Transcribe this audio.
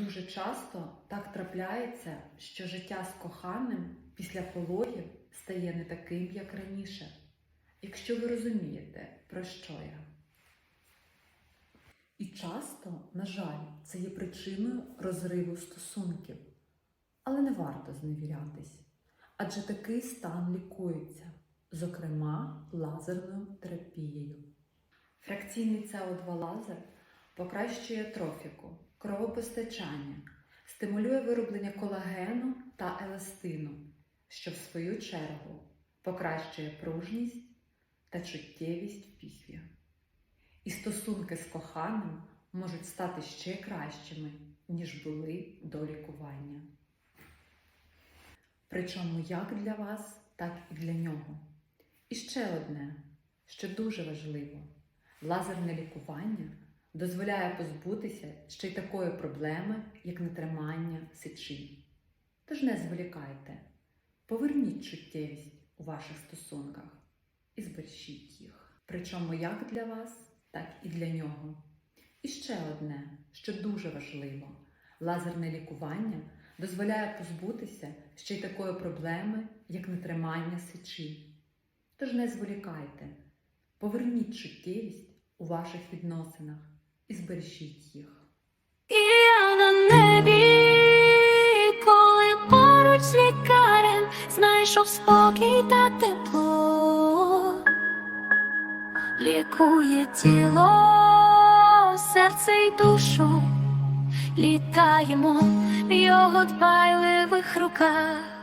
Дуже часто так трапляється, що життя з коханим після пологів стає не таким, як раніше. Якщо ви розумієте, про що я. І часто, на жаль, це є причиною розриву стосунків. Але не варто зневірятись, адже такий стан лікується, зокрема лазерною терапією. Фракційний СО2 лазер покращує трофіку, кровопостачання, стимулює вироблення колагену та еластину, що в свою чергу покращує пружність та чуттєвість в. І стосунки з коханим можуть стати ще кращими, ніж були до лікування. Причому як для вас, так і для нього. І ще одне, що дуже важливо: лазерне лікування дозволяє позбутися ще й такої проблеми, як нетримання сечі. Тож не зволікайте, поверніть чуттєвість у ваших стосунках і збережіть їх. Причому як для вас, так і для нього. І ще одне, що дуже важливо: лазерне лікування дозволяє позбутися ще й такої проблеми, як нетримання сечі. Тож не зволікайте, поверніть чуттєвість у ваших відносинах і збережіть їх. І я на небі, коли поруч лікарем знайшов спокій та тепло, лікує тіло, серце й душу, літаємо в його дбайливих руках.